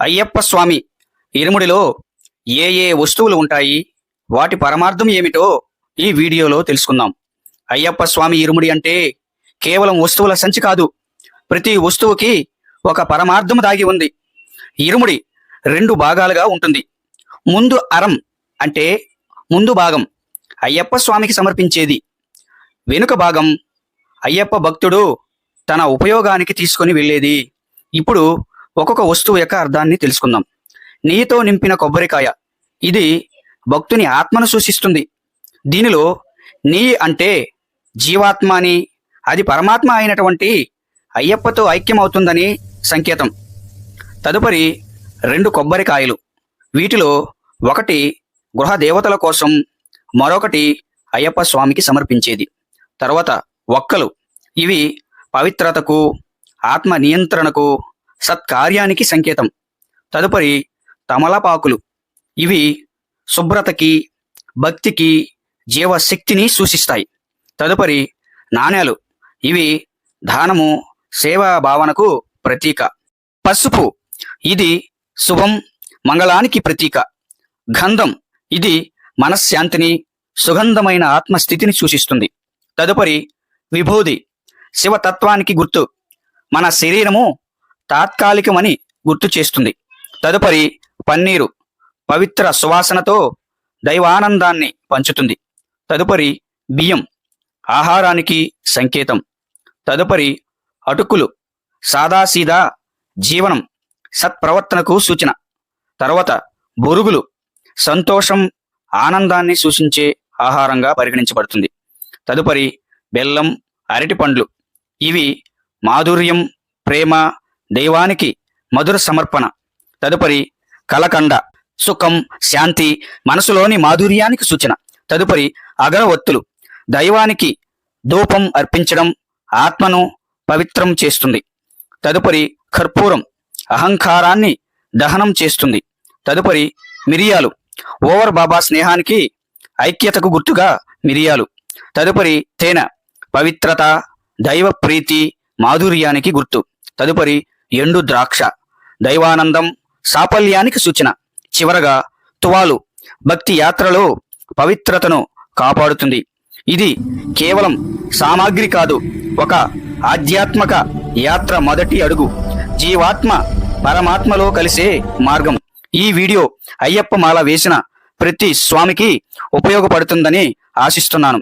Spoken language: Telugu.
అయ్యప్ప స్వామి ఇరుముడిలో ఏ ఏ వస్తువులు ఉంటాయి? వాటి పరమార్థం ఏమిటో ఈ వీడియోలో తెలుసుకుందాం. అయ్యప్ప స్వామి ఇరుముడి అంటే కేవలం వస్తువుల సంచి కాదు ప్రతి వస్తువుకి ఒక పరమార్థం దాగి ఉంది. ఇరుముడి రెండు భాగాలుగా ఉంటుంది. ముందు అరం అంటే ముందు భాగం అయ్యప్ప స్వామికి సమర్పించేది. వెనుక భాగం అయ్యప్ప భక్తుడు తన ఉపయోగానికి తీసుకొని వెళ్ళేది. ఇప్పుడు ఒక్కొక్క వస్తువు యొక్క అర్థాన్ని తెలుసుకుందాం. నెయ్యితో నింపిన కొబ్బరికాయ. ఇది భక్తుని ఆత్మను సూచిస్తుంది. దీనిలో నెయ్యి అంటే జీవాత్మ అని అది పరమాత్మ అయినటువంటి అయ్యప్పతో ఐక్యమవుతుందని సంకేతం. తదుపరి రెండు కొబ్బరికాయలు. వీటిలో ఒకటి గృహ దేవతల కోసం మరొకటి అయ్యప్ప స్వామికి సమర్పించేది. తర్వాత ఒక్కలు. ఇవి పవిత్రతకు ఆత్మ నియంత్రణకు సత్కార్యానికి సంకేతం. తదుపరి తమలపాకులు. ఇవి శుభ్రతకి భక్తికి జీవశక్తిని సూచిస్తాయి. తదుపరి నాణేలు. ఇవి దానము సేవా భావనకు ప్రతీక. పసుపు. ఇది శుభం మంగళానికి ప్రతీక. గంధం. ఇది మనశ్శాంతిని సుగంధమైన ఆత్మస్థితిని సూచిస్తుంది. తదుపరి విభూది. శివతత్వానికి గుర్తు. మన శరీరము తాత్కాలికమని గుర్తు చేస్తుంది. తదుపరి పన్నీరు పవిత్ర సువాసనతో దైవానందాన్ని పంచుతుంది. తదుపరి బియ్యం ఆహారానికి సంకేతం. తదుపరి అటుకులు సాదాసీదా జీవనం సత్ప్రవర్తనకు సూచన. తర్వాత బొరుగులు సంతోషం ఆనందాన్ని సూచించే ఆహారంగా పరిగణించబడుతుంది. తదుపరి బెల్లం అరటిపండ్లు. ఇవి మాధుర్యం ప్రేమ దైవానికి మధుర సమర్పణ. తదుపరి కలకండ సుఖం శాంతి మనసులోని మాధుర్యానికి సూచన. తదుపరి అగరవత్తులు దైవానికి ధూపం అర్పించడం ఆత్మను పవిత్రం చేస్తుంది. తదుపరి కర్పూరం అహంకారాన్ని దహనం చేస్తుంది. తదుపరి మిరియాలు ఓవర్ బాబా స్నేహానికి ఐక్యతకు గుర్తుగా మిరియాలు. తదుపరి తేనె పవిత్రత దైవ ప్రీతి మాధుర్యానికి గుర్తు. తదుపరి ఎండు ద్రాక్ష దైవానందం సాఫల్యానికి సూచన. చివరగా తువాలు భక్తి యాత్రలో పవిత్రతను కాపాడుతుంది. ఇది కేవలం సామాగ్రి కాదు ఒక ఆధ్యాత్మక యాత్ర మొదటి అడుగు. జీవాత్మ పరమాత్మలో కలిసే మార్గం. ఈ వీడియో అయ్యప్ప మాల వేసిన ప్రతి స్వామికి ఉపయోగపడుతుందని ఆశిస్తున్నాను.